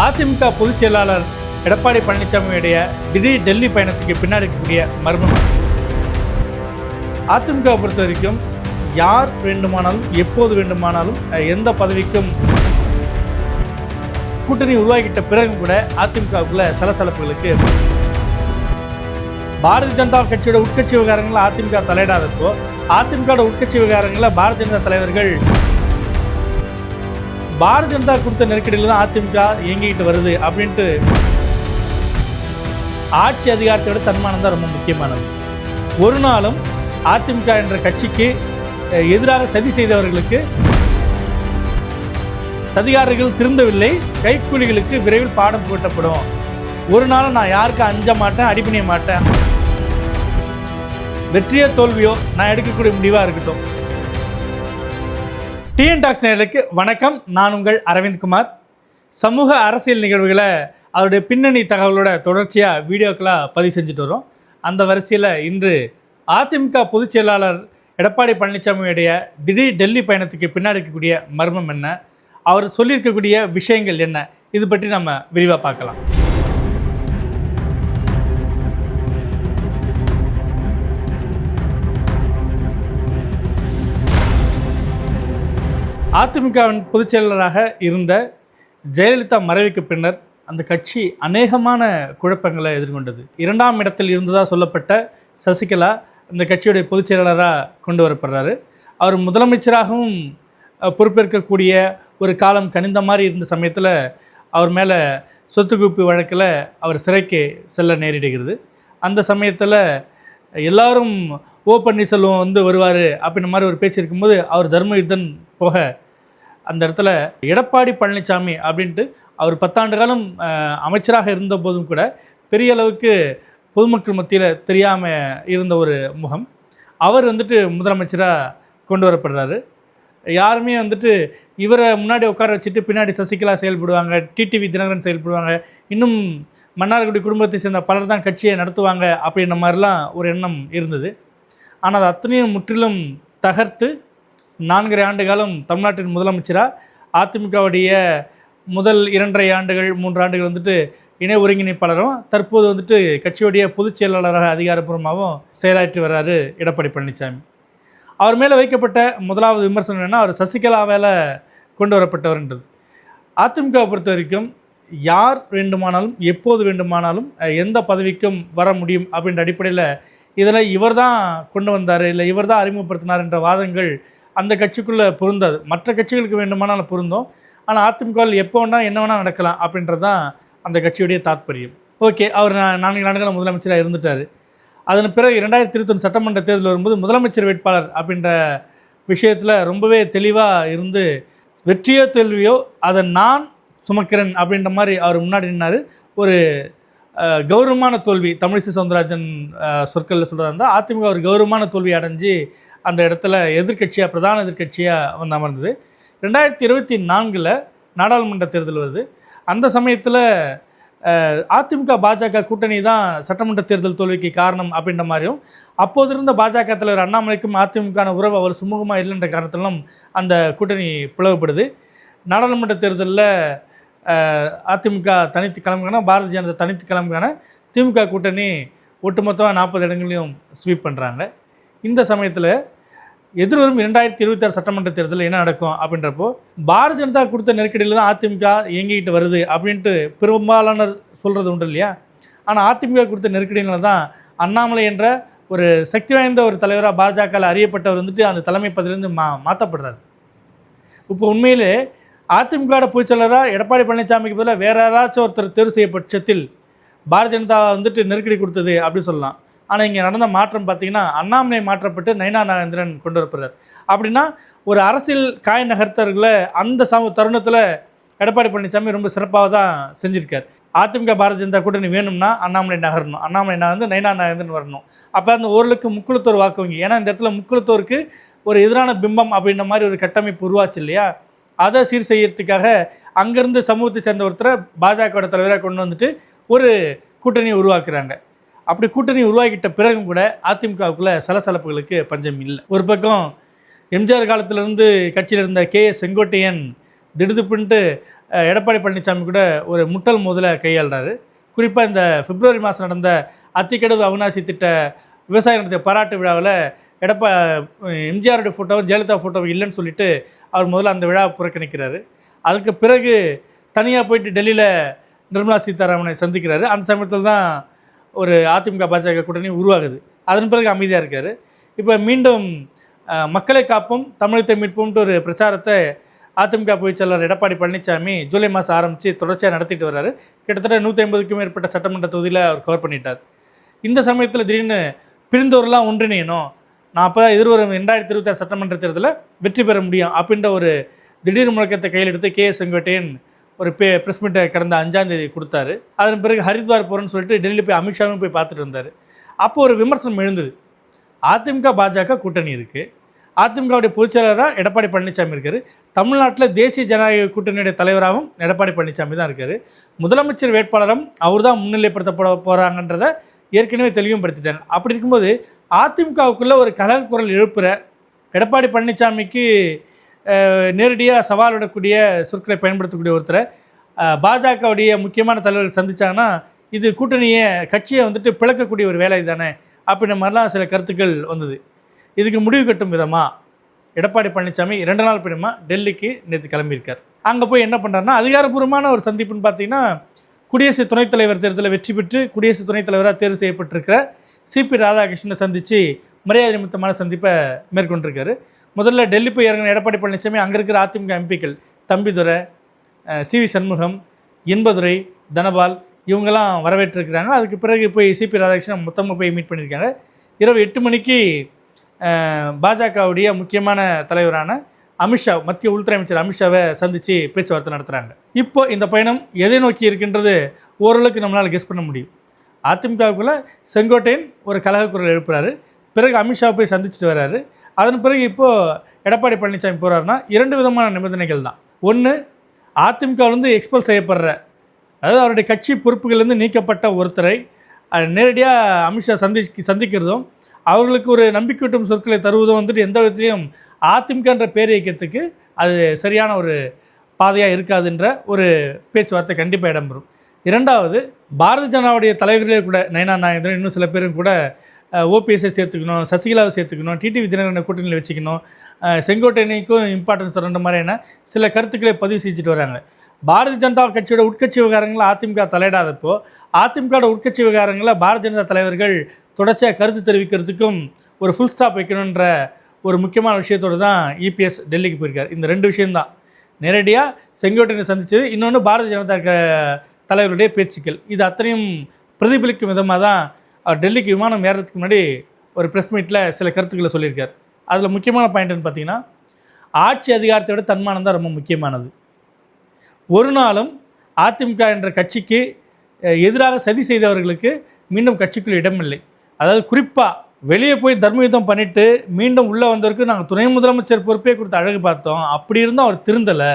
அதிமுக பொதுச் செயலாளர் எடப்பாடி பழனிசாமியுடைய திடீர் டெல்லி பயணத்துக்கு பின்னாடி இருக்கக்கூடிய மர்மம். அதிமுக பொறுத்த வரைக்கும் யார் வேண்டுமானாலும் எப்போது வேண்டுமானாலும் எந்த பதவிக்கும் கூட்டணி உருவாக்கிட்ட பிறகும் கூட அதிமுகவுக்குள்ள சலசலப்புகளுக்கு பாரதிய ஜனதா கட்சியோட உட்கட்சி விவகாரங்களில் அதிமுக தலையிடாதப்போ அதிமுக உட்கட்சி விவகாரங்களில் பாரதிய ஜனதா தலைவர்கள் பாரதிய ஜனதா கொடுத்த நெருக்கடியில் தான் அதிமுக இயங்கிக்கிட்டு வருது அப்படின்ட்டு ஆட்சி அதிகாரத்தோட தன்மானம் தான் ரொம்ப முக்கியமானது. ஒரு நாளும் அதிமுக என்ற கட்சிக்கு எதிராக சதி செய்தவர்களுக்கு சதிகாரர்கள் திருந்தவில்லை கைக்கூலிகளுக்கு விரைவில் பாடம் புகட்டப்படும். ஒரு நாளும் நான் யாருக்கும் அஞ்ச மாட்டேன் அடிப்பணிய மாட்டேன்? வெற்றியோ தோல்வியோ நான் எடுக்கக்கூடிய முடிவாக இருக்கட்டும். டிஎன் டாக்ஸ் நேர்களுக்கு வணக்கம். நான் உங்கள் அரவிந்த் குமார். சமூக அரசியல் நிகழ்வுகளை அவருடைய பின்னணி தகவலோட தொடர்ச்சியாக வீடியோக்களாக பதிவு செஞ்சுட்டு வரோம். அந்த வரிசையில் இன்று அதிமுக பொதுச் செயலாளர் எடப்பாடி பழனிசாமியுடைய திடீர் டெல்லி பயணத்துக்கு பின்னாடி இருக்கக்கூடிய மர்மம் என்ன? அவர் சொல்லியிருக்கக்கூடிய விஷயங்கள் என்ன? இது பற்றி நம்ம விரிவாக பார்க்கலாம். அதிமுகவின் பொதுச் செயலாளராக இருந்த ஜெயலலிதா மறைவுக்கு பின்னர் அந்த கட்சி அநேகமான குழப்பங்களை எதிர்கொண்டது. இரண்டாம் இடத்தில் இருந்ததாக சொல்லப்பட்ட சசிகலா இந்த கட்சியுடைய பொதுச் செயலாளராக கொண்டு வரப்படுறாரு. அவர் முதலமைச்சராகவும் பொறுப்பேற்கக்கூடிய ஒரு காலம் கனிந்த மாதிரி இருந்த சமயத்தில் அவர் மேலே சொத்து குவிப்பு வழக்கில் அவர் சிறைக்கு செல்ல நேரிடுகிறது. அந்த சமயத்தில் எல்லாரும் ஓ பன்னீர்செல்வம் வந்து வருவார் அப்படின்ற மாதிரி ஒரு பேச்சு இருக்கும்போது அவர் தர்ம யுத்தன் போக அந்த இடத்துல எடப்பாடி பழனிசாமி அப்படின்ட்டு அவர் பத்தாண்டு காலம் அமைச்சராக இருந்த போதும் கூட பெரிய அளவுக்கு பொதுமக்கள் மத்தியில் தெரியாமல் இருந்த ஒரு முகம். அவர் வந்துட்டு முதலமைச்சராக கொண்டு வரப்படுறாரு. யாருமே வந்துட்டு இவரை முன்னாடி உட்கார வச்சுட்டு பின்னாடி சசிகலா செயல்படுவாங்க டிடிவி தினகரன் செயல்படுவாங்க இன்னும் மன்னார்குடி குடும்பத்தை சேர்ந்த பலர் தான் கட்சியை நடத்துவாங்க அப்படின்ற மாதிரிலாம் ஒரு எண்ணம் இருந்தது. ஆனால் அது அத்தனையும் முற்றிலும் தகர்த்து நான்கரை ஆண்டு காலம் தமிழ்நாட்டின் முதலமைச்சராக அதிமுகவுடைய முதல் இரண்டரை ஆண்டுகள் மூன்று ஆண்டுகள் வந்துட்டு இணை ஒருங்கிணைப்பாளரும் தற்போது வந்துட்டு கட்சியுடைய பொதுச் செயலாளராக அதிகாரப்பூர்வமாகவும் செயலாற்றி வர்றாரு எடப்பாடி பழனிசாமி அவர் மேலே வைக்கப்பட்ட முதலாவது விமர்சனம் என்ன அவர் சசிகலாவால் கொண்டு வரப்பட்டவர்ன்றது. அதிமுகவை பொறுத்த வரைக்கும் யார் வேண்டுமானாலும் எப்போது வேண்டுமானாலும் எந்த பதவிக்கும் வர முடியும் அப்படின்ற அடிப்படையில் இதில் இவர் தான் கொண்டு வந்தார் இல்லை இவர் தான் அறிமுகப்படுத்தினார் என்ற வாதங்கள் அந்த கட்சிக்குள்ளே பொருந்தாது. மற்ற கட்சிகளுக்கு வேண்டுமானாலும் பொருந்தோம். ஆனால் அதிமுகவில் எப்போ வேணால் என்ன வேணால் நடக்கலாம் அப்படின்றது தான் அந்த கட்சியுடைய தாற்பயம் ஓகே அவர் நான்கு நாடுகளில் முதலமைச்சராக இருந்துட்டார். அதன் பிறகு இரண்டாயிரத்தி இருபத்தொன்று சட்டமன்ற தேர்தல் வரும்போது முதலமைச்சர் வேட்பாளர் அப்படின்ற விஷயத்தில் ரொம்பவே தெளிவாக இருந்து வெற்றியோ தோல்வியோ அதை நான் சுமக்கிரன் அப்படின்ற மாதிரி அவர் முன்னாடி நின்னார். ஒரு கௌரவமான தோல்வி தமிழிசை சவுந்தரராஜன் சொற்களில் சொல்கிறாருந்தா இருந்தால் அதிமுக ஒரு கௌரவமான தோல்வி அடைஞ்சு அந்த இடத்துல எதிர்க்கட்சியாக பிரதான எதிர்க்கட்சியாக வந்து அமர்ந்தது. ரெண்டாயிரத்தி இருபத்தி நான்கில் நாடாளுமன்ற தேர்தல் வருது. அந்த சமயத்தில் அதிமுக பாஜக கூட்டணி தான் சட்டமன்ற தேர்தல் தோல்விக்கு காரணம் அப்படின்ற மாதிரியும் அப்போது இருந்த பாஜக தலைவர் அண்ணாமலைக்கும் அதிமுகன உறவு அவர் சுமூகமாக இல்லைன்ற காரணத்திலும் அந்த கூட்டணி பிளவுபடுது. நாடாளுமன்ற தேர்தலில் அதிமுக தனித்து கிளம்புகான பாரதிய ஜனதா தனித்து கிளம்புகான திமுக கூட்டணி ஒட்டுமொத்தமாக நாற்பது இடங்களையும் ஸ்வீப் பண்ணுறாங்க இந்த சமயத்தில் எதிர்வரும் இரண்டாயிரத்தி இருபத்தாறு சட்டமன்ற தேர்தலில் என்ன நடக்கும் அப்படின்றப்போ பாரதிய ஜனதா கொடுத்த நெருக்கடியில் தான் அதிமுக இயங்கிக்கிட்டு வருது அப்படின்ட்டு பெரும்பாலான சொல்கிறது உண்டு இல்லையா? ஆனால் அதிமுக கொடுத்த நெருக்கடியினால தான் அண்ணாமலை என்ற ஒரு சக்தி வாய்ந்த ஒரு தலைவராக பாஜகவில் அறியப்பட்டவர் வந்துட்டு அந்த தலைமை பதவியிலேருந்து மா மாற்றப்படுறாரு இப்போ உண்மையிலே அதிமுக பொதுச்செயலராக எடப்பாடி பழனிசாமிக்கு பதிலாக வேற யாராச்சும் ஒருத்தர் தேர்வு செய்ய பட்சத்தில் பாரதிய ஜனதா வந்துட்டு நெருக்கடி கொடுத்தது அப்படி சொல்லலாம். ஆனால் இங்கே நடந்த மாற்றம் பார்த்தீங்கன்னா அண்ணாமலை மாற்றப்பட்டு நயனா நாகேந்திரன் கொண்டு வரப்படுறார். அப்படின்னா ஒரு அரசியல் காய் நகர்த்தர்களை அந்த சம தருணத்தில் எடப்பாடி பழனிசாமி ரொம்ப சிறப்பாக தான் செஞ்சுருக்கார். அதிமுக பாரதிய ஜனதா கூட்டணி வேணும்னா அண்ணாமலை நகரணும். அண்ணாமலை நகர்ந்து நைனா நாகேந்திரன் வரணும். அப்போ அந்த ஓரளவுக்கு முக்குளத்தோர் வாக்கு வங்கி ஏன்னா இந்த இடத்துல முக்குளத்தோருக்கு ஒரு எதிரான பிம்பம் அப்படின்ற மாதிரி ஒரு கட்டமைப்பு உருவாச்சு இல்லையா? அதை சீர் செய்யறதுக்காக அங்கேருந்து சமூகத்தை சேர்ந்த ஒருத்தரை பாஜகவோட தலைவராக கொண்டு வந்துட்டு ஒரு கூட்டணியை உருவாக்குறாங்க. அப்படி கூட்டணி உருவாக்கிட்ட பிறகும் கூட அதிமுகவுக்குள்ள சலசலப்புகளுக்கு பஞ்சம் இல்லை. ஒரு பக்கம் எம்ஜிஆர் காலத்திலேருந்து கட்சியில் இருந்த கே எஸ் செங்கோட்டையன் திடுதுப்புன்ட்டு எடப்பாடி பழனிசாமி கூட ஒரு முட்டல் மோதலை கையாளுறாரு. குறிப்பாக இந்த பிப்ரவரி மாதம் நடந்த அத்திக்கடவு அவினாசி திட்ட விவசாய நடத்திய பாராட்டு விழாவில் எடப்பா எம்ஜிஆருடைய ஃபோட்டோவும் ஜெயலலிதா ஃபோட்டோவும் இல்லைன்னு சொல்லிட்டு அவர் முதல்ல அந்த விழாவை புறக்கணிக்கிறாரு. அதுக்கு பிறகு தனியாக போயிட்டு டெல்லியில் நிர்மலா சீதாராமனை சந்திக்கிறாரு. அந்த சமயத்தில் தான் ஒரு அதிமுக பாஜக கூட்டணி உருவாகுது. அதன் பிறகு அமைதியாக இருக்கார். இப்போ மீண்டும் மக்களை காப்போம் தமிழத்தை மீட்போம்ட்டு ஒரு பிரச்சாரத்தை அதிமுக பொதுச் செயலாளர் எடப்பாடி பழனிசாமி ஜூலை மாதம் ஆரம்பித்து தொடர்ச்சியாக நடத்திட்டு வர்றாரு. கிட்டத்தட்ட நூற்றி ஐம்பதுக்கும் மேற்பட்ட சட்டமன்ற தொகுதியில் அவர் கவர் பண்ணிட்டார். இந்த சமயத்தில் திடீர்னு பிரிந்தோர்லாம் ஒன்றிணையணும் நான் அப்போ தான் எதிர்வரும் ரெண்டாயிரத்தி இருபத்தாறு சட்டமன்ற தேர்தலில் வெற்றி பெற முடியும் அப்படின்ற ஒரு திடீர் முழக்கத்தை கையில் எடுத்து கே எஸ் செங்கோட்டையன் ஒரு பே ப்ரெஸ் மீட்டை கடந்த அஞ்சாம் தேதி கொடுத்தாரு. அதன் பிறகு ஹரித்வார் போகிறேன்னு சொல்லிட்டு டெல்லியில் போய் அமித்ஷாவும் போய் பார்த்துட்டு இருந்தார். அப்போ ஒரு விமர்சனம் எழுந்தது. அதிமுக பாஜக கூட்டணி இருக்குது அதிமுகவுடைய பொதுச்செயலராக எடப்பாடி பழனிசாமி இருக்கார். தமிழ்நாட்டில் தேசிய ஜனநாயக கூட்டணியுடைய தலைவராகவும் எடப்பாடி பழனிசாமி தான் இருக்கார். முதலமைச்சர் வேட்பாளரும் அவர் தான் முன்னிலைப்படுத்தப்பட போகிறாங்கன்றத ஏற்கனவே தெளிவுபடுத்திட்டாங்க அப்படி இருக்கும்போது அதிமுகவுக்குள்ளே ஒரு கலக குரல் எழுப்புகிற எடப்பாடி பழனிசாமிக்கு நேரடியாக சவால் விடக்கூடிய சொற்களை பயன்படுத்தக்கூடிய ஒருத்தரை பாஜகவுடைய முக்கியமான தலைவர்கள் சந்தித்தாங்கன்னா இது கூட்டணியை கட்சியை வந்துட்டு பிளக்கக்கூடிய ஒரு வேலை தானே? அப்படின்ற மாதிரிலாம் சில கருத்துக்கள் வந்தது. இதுக்கு முடிவு கட்டும் விதமாக எடப்பாடி பழனிசாமி இரண்டு நாள் பின்னமா டெல்லிக்கு நேற்று கிளம்பியிருக்கார். அங்கே போய் என்ன பண்ணுறாருன்னா அதிகாரப்பூர்வமான ஒரு சந்திப்புன்னு பார்த்தீங்கன்னா குடியரசு துணைத் தலைவர் தேர்தலில் வெற்றி பெற்று குடியரசு துணைத் தலைவராக தேர்வு செய்யப்பட்டிருக்கிற சிபி ராதாகிருஷ்ணனை சந்தித்து மரியாதை நிமித்தமான சந்திப்பை மேற்கொண்டிருக்காரு. முதல்ல டெல்லி போய் இறங்கின எடப்பாடி பழனிசாமி அங்கே இருக்கிற அதிமுக எம்பிக்கள் தம்பிதுரை சி வி சண்முகம் இன்பதுரை தனபால் இவங்கெல்லாம் வரவேற்றிருக்கிறாங்க. அதுக்கு பிறகு போய் சிபி ராதாகிருஷ்ணன் மொத்தமாக போய் மீட் பண்ணியிருக்காங்க. இரவு எட்டு மணிக்கு பாஜகவுடைய முக்கியமான தலைவரான அமித்ஷா மத்திய உள்துறை அமைச்சர் அமித்ஷாவை சந்தித்து பேச்சுவார்த்தை நடத்துகிறாங்க இப்போ இந்த பயணம் எதை நோக்கி இருக்கின்றது? ஓரளவுக்கு நம்மளால் கெஸ் பண்ண முடியும். அதிமுகவுக்குள்ளே செங்கோட்டையன் ஒரு கலக குரல் எழுப்புறாரு. பிறகு அமித்ஷா போய் சந்திச்சுட்டு வர்றாரு. அதன் பிறகு இப்போது எடப்பாடி பழனிசாமி போகிறாருன்னா இரண்டு விதமான நிபந்தனைகள் தான். ஒன்று அதிமுகவிலேருந்து எக்ஸ்பல் செய்யப்படுற அதாவது அவருடைய கட்சி பொறுப்புகள்லேருந்து நீக்கப்பட்ட ஒருத்தரை நேரடியாக அமித்ஷா சந்தி சந்திக்கிறதும் அவர்களுக்கு ஒரு நம்பிக்கையூட்டும் சொற்களை தருவதும் வந்துட்டு எந்த விதத்திலையும் அதிமுகன்ற பேர் இயக்கத்துக்கு அது சரியான ஒரு பாதையாக இருக்காதுன்ற ஒரு பேச்சுவார்த்தை கண்டிப்பாக இடம்பெறும். இரண்டாவது பாரதிய ஜனதாவுடைய தலைவர்களே கூட நயனா நாயந்திரன் இன்னும் சில பேரும் கூட ஓபிஎஸ்ஐ சேர்த்துக்கணும் சசிகலாவை சேர்த்துக்கணும் டிடிவி தினகரனை கூட்டணியில் வச்சுக்கணும் செங்கோட்டையனைக்கும் செங்கோட்டையனுக்கும் இம்பார்ட்டன்ஸ் தரன்ற மாதிரியான சில கருத்துக்களை பதிவு செஞ்சுட்டு வராங்க. பாரதிய ஜனதா கட்சியோட உட்கட்சி விவகாரங்களை அதிமுக தலையிடாதப்போ அதிமுகவோட உட்கட்சி விவகாரங்களை பாரதிய ஜனதா தலைவர்கள் தொடர்ச்சியாக கருத்து தெரிவிக்கிறதுக்கும் ஒரு ஃபுல் ஸ்டாப் வைக்கணுன்ற ஒரு முக்கியமான விஷயத்தோடு தான் இபிஎஸ் டெல்லிக்கு போயிருக்கார். இந்த ரெண்டு விஷயம்தான். நேரடியாக செங்கோட்டையனை சந்தித்தது இன்னொன்று பாரதிய ஜனதா க தலைவருடைய பேச்சுக்கள். இது அத்தனையும் பிரதிபலிக்கும் விதமாக தான் அவர் டெல்லிக்கு விமானம் ஏறதுக்கு முன்னாடி ஒரு ப்ரெஸ் மீட்டில் சில கருத்துக்களை சொல்லியிருக்கார். அதில் முக்கியமான பாயிண்ட்னு பார்த்தீங்கன்னா ஆட்சி அதிகாரத்தை விட தன்மானம் தான் ரொம்ப முக்கியமானது. ஒரு நாளும் அதிமுக என்ற கட்சிக்கு எதிராக சதி செய்தவர்களுக்கு மீண்டும் கட்சிக்குள் இடமில்லை. அதாவது குறிப்பாக வெளியே போய் தர்ம யுத்தம் பண்ணிட்டு மீண்டும் உள்ளே வந்தவருக்கு நாங்கள் துணை முதலமைச்சர் பொறுப்பே கொடுத்து அழகு பார்த்தோம். அப்படி இருந்தும் அவர் திருந்தலை.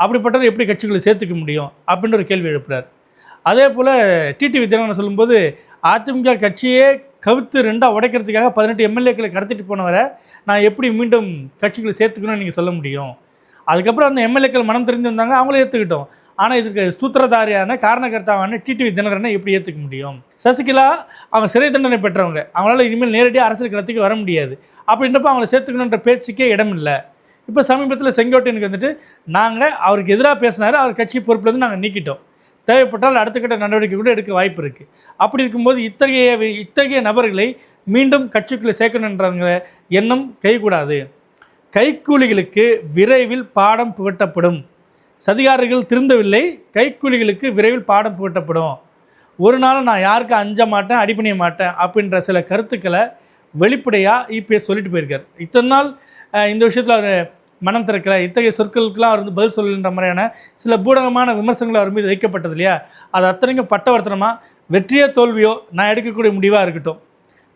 அப்படிப்பட்டவர் எப்படி கட்சிகளை சேர்த்துக்க முடியும்? அப்படின்னு ஒரு கேள்வி எழுப்புறார். அதே போல் டிடிவி தினகரன் சொல்லும்போது அதிமுக கட்சியே கவித்து ரெண்டாக உடைக்கிறதுக்காக பதினெட்டு எம்எல்ஏக்களை கடத்திட்டு போனவரை நான் எப்படி மீண்டும் கட்சிகளை சேர்த்துக்கணும்னு நீங்கள் சொல்ல முடியும்? அதுக்கப்புறம் அந்த எம்எல்ஏக்கள் மனம் தெரிஞ்சு வந்தாங்க ஏற்றுக்கிட்டோம் ஆனால் இதுக்கு சூத்திரதாரியான காரணகர்த்தாவான டிடிவி தினகரனை எப்படி ஏற்றுக்க முடியும்? சசிகலா அவங்க சிறை தண்டனை பெற்றவங்க. அவங்களால இனிமேல் நேரடியாக அரசியல் களத்துக்கு வர முடியாது. அப்படின்றப்ப அவங்கள சேர்த்துக்கணுன்ற பேச்சுக்கே இடம் இல்லை. இப்போ சமீபத்தில் செங்கோட்டையனுக்கு வந்துட்டு நாங்கள் அவருக்கு எதிராக பேசினார் அவர் கட்சி பொறுப்புலேருந்து நாங்கள் நீக்கிட்டோம். தேவைப்பட்டால் அடுத்த கட்ட நடவடிக்கை கூட எடுக்க வாய்ப்பு இருக்குது அப்படி இருக்கும்போது இத்தகைய இத்தகைய நபர்களை மீண்டும் கட்சிக்குள்ளே சேர்க்கணுன்றவங்க எண்ணம் கைகூடாது. கைக்கூலிகளுக்கு விரைவில் பாடம் புகட்டப்படும். சதிகாரர்கள் திருந்தவில்லை கைக்கூலிகளுக்கு விரைவில் பாடம் புகட்டப்படும். ஒரு நாள் நான் யாருக்கும் அஞ்ச மாட்டேன் அடிபணிய மாட்டேன் அப்படின்ற சில கருத்துக்களை வெளிப்படையாக இபிஎஸ் சொல்லிட்டு போயிருக்கார். இத்தனை நாள் இந்த விஷயத்தில் அவர் மனம் திறக்கல. இத்தகைய சொற்களுக்கெல்லாம் அவர் வந்து பதில் சொல்லுன்ற மாதிரியான சில பூடகமான விமர்சனங்கள் அவர் மீது வைக்கப்பட்டது இல்லையா? அது அத்தனைக்கும் பட்டவர்த்தனமாக வெற்றியோ தோல்வியோ நான் எடுக்கக்கூடிய முடிவாக இருக்கட்டும்.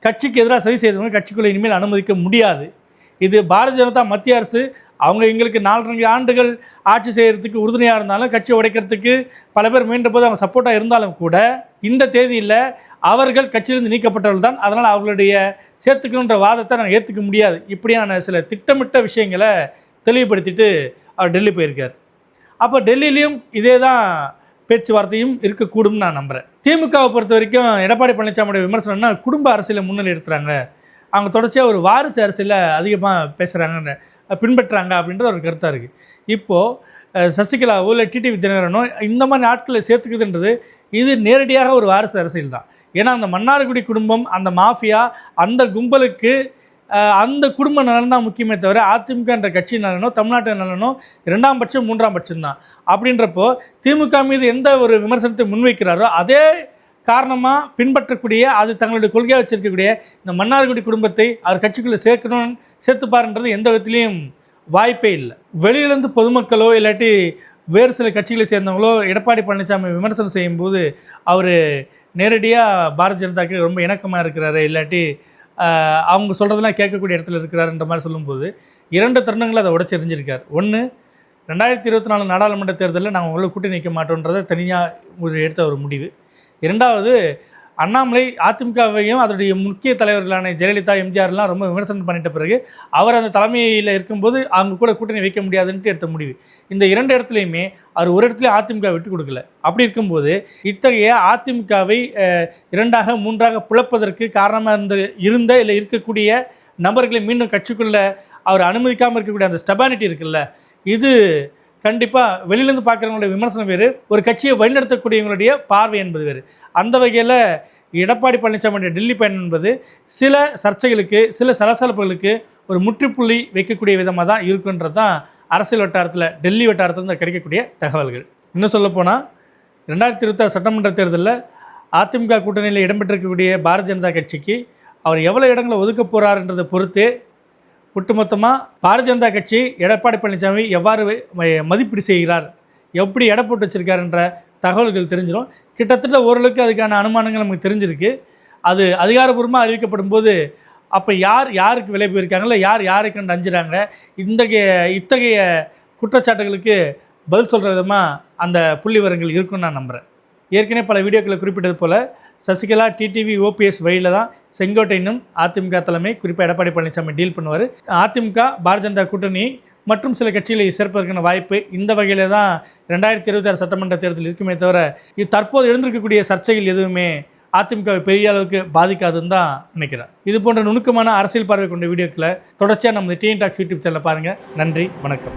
கட்சிக்கு எதிராக சதி செய்தவங்க கட்சிக்குள்ளே இனிமேல் அனுமதிக்க முடியாது. இது பாரதிய ஜனதா மத்திய அரசு. அவங்க எங்களுக்கு நாலரை ஆண்டுகள் ஆட்சி செய்கிறதுக்கு உறுதுணையாக இருந்தாலும் கட்சியை உடைக்கிறதுக்கு பல பேர் முயன்ற போது அவங்க சப்போர்ட்டாக இருந்தாலும் கூட இந்த தேதியில் அவர்கள் கட்சியிலிருந்து நீக்கப்பட்டவர்கள் தான். அதனால் அவர்களுடைய சேர்த்துக்கணுன்ற வாதத்தை நாங்கள் ஏற்றுக்க முடியாது. இப்படியான சில திட்டமிட்ட விஷயங்களை தெளிவுபடுத்திட்டு அவர் டெல்லி போயிருக்கார். அப்போ டெல்லியிலையும் இதே தான் பேச்சுவார்த்தையும் இருக்கக்கூடும் நான் நம்புகிறேன் திமுகவை பொறுத்த வரைக்கும் எடப்பாடி பழனிசாமியோட விமர்சனம்னா குடும்ப அரசியலை முன்னிலை எடுத்துகிறாங்க அவங்க தொடர்ச்சியாக ஒரு வாரிசு அரசியலில் அதிகமாக பேசுகிறாங்கன்னு பின்பற்றுறாங்க அப்படின்றது ஒரு கருத்தாக இருக்குது இப்போது சசிகலாவோ இல்லை டிடிவி தினகரனோ இந்த மாதிரி நாட்களில் சேர்த்துக்குதுன்றது இது நேரடியாக ஒரு வாரிசு அரசியல் தான். ஏன்னா அந்த மன்னார்குடி குடும்பம் அந்த மாஃபியா அந்த கும்பலுக்கு அந்த குடும்ப நலன் தான் முக்கியமே தவிர அதிமுக என்ற கட்சி நலனோ தமிழ்நாட்டு நலனோ இரண்டாம் பட்சம் மூன்றாம் பட்சம் தான். அப்படின்றப்போ திமுக மீது எந்த ஒரு விமர்சனத்தை முன்வைக்கிறாரோ அதே காரணமாக பின்பற்றக்கூடிய அது தங்களுடைய கொள்கையாக வச்சிருக்கக்கூடிய இந்த மன்னார்குடி குடும்பத்தை அவர் கட்சிக்குள்ளே சேர்க்கணும்னு சேர்த்துப்பாருன்றது எந்த விதத்துலேயும் வாய்ப்பே இல்லை. வெளியிலேருந்து பொதுமக்களோ இல்லாட்டி வேறு சில கட்சிகளை சேர்ந்தவங்களோ எடப்பாடி பழனிசாமி விமர்சனம் செய்யும்போது அவர் நேரடியாக பாரதிய ஜனதாக்கு ரொம்ப இணக்கமாக இருக்கிறாரு. இல்லாட்டி அவங்க சொல்கிறதெல்லாம் கேட்கக்கூடிய இடத்துல இருக்கிறாருன்ற மாதிரி சொல்லும்போது இரண்டு தருணங்கள் அதை உடச்செறிஞ்சிருக்கார் ஒன்று ரெண்டாயிரத்தி இருபத்தி நாலு நாடாளுமன்ற தேர்தலில் நாங்கள் உங்களை கூட்டி நிற்க மாட்டோன்றதை தனியாக ஒரு எடுத்த ஒரு முடிவு. இரண்டாவது அண்ணாமலை அதிமுகவையும் அதனுடைய முக்கிய தலைவர்களான ஜெயலலிதா எம்ஜிஆர்லாம் ரொம்ப விமர்சனம் பண்ணிட்ட பிறகு அவர் அந்த தலைமையில் இருக்கும்போது அவங்க கூட கூட்டணி வைக்க முடியாதுன்ட்டு எடுத்த முடிவு. இந்த இரண்டு இடத்துலையுமே அவர் ஒரு இடத்துலையும் அதிமுக விட்டு கொடுக்கல. அப்படி இருக்கும்போது இத்தகைய அதிமுகவை இரண்டாக மூன்றாக பிளப்பதற்கு காரணமாக இருந்த இருந்த இல்லை இருக்கக்கூடிய நபர்களை மீண்டும் கட்சிக்குள்ளே அவர் அனுமதிக்காமல் இருக்கக்கூடிய அந்த ஸ்டெபானிட்டி இருக்குல்ல இது கண்டிப்பாக வெளியிலேருந்து பார்க்குறவங்களுடைய விமர்சனம் வேறு ஒரு கட்சியை வழிநடத்தக்கூடியவங்களுடைய பார்வை என்பது வேறு. அந்த வகையில் எடப்பாடி பழனிசாமியுடைய டெல்லி பயணம் என்பது சில சர்ச்சைகளுக்கு சில சலசலப்புகளுக்கு ஒரு முற்றுப்புள்ளி வைக்கக்கூடிய விதமாக தான் இருக்குன்றது தான் அரசியல் வட்டாரத்தில் டெல்லி வட்டாரத்தில் கிடைக்கக்கூடிய தகவல்கள். இன்னும் சொல்லப்போனால் ரெண்டாயிரத்தி இருபத்தாறு சட்டமன்ற தேர்தலில் அதிமுக கூட்டணியில் இடம்பெற்றிருக்கக்கூடிய பாரதிய ஜனதா கட்சிக்கு அவர் எவ்வளோ இடங்களை ஒதுக்க போகிறாருன்றதை பொறுத்து ஒட்டுமொத்தமாக பாரதிய ஜனதா கட்சி எடப்பாடி பழனிசாமி எவ்வாறு மதிப்பீடு செய்கிறார்? எப்படி எடை போட்டு வச்சுருக்காருன்ற தகவல்கள் தெரிஞ்சிடும் கிட்டத்தட்ட ஓரளவுக்கு அதுக்கான அனுமானங்கள் நமக்கு தெரிஞ்சிருக்கு. அது அதிகாரபூர்வமாக அறிவிக்கப்படும் போது அப்போ யார் யாருக்கு விலை போயிருக்காங்களோ யார் யாரை கண்டு அஞ்சுறாங்க? இத்தகைய இத்தகைய குற்றச்சாட்டுகளுக்கு பதில் சொல்கிற விதமாக அந்த புள்ளி விவரங்கள் இருக்குன்னு நான் நம்புகிறேன் ஏற்கனவே பல வீடியோக்களை குறிப்பிட்டது போல் சசிகலா டிடிவி ஓபிஎஸ் வழியில் தான் செங்கோட்டையினும் அதிமுக தலைமை குறிப்பாக எடப்பாடி பழனிசாமி டீல் பண்ணுவார். அதிமுக பாரதிய ஜனதா கூட்டணி மற்றும் சில கட்சிகளை சேர்ப்பதற்கான வாய்ப்பு இந்த வகையில் தான் ரெண்டாயிரத்தி இருபத்தாறு சட்டமன்ற தேர்தல் இருக்குமே தவிர இது தற்போது எழுந்திருக்கக்கூடிய சர்ச்சைகள் எதுவுமே அதிமுகவை பெரிய அளவுக்கு பாதிக்காதுன்னு தான் நினைக்கிறேன். இது போன்ற நுணுக்கமான அரசியல் பார்வை கொண்ட வீடியோக்களை தொடர்ச்சியாக நம்ம டிஎன் டாக்ஸ் யூடியூப் சேனலை பாருங்கள் நன்றி வணக்கம்.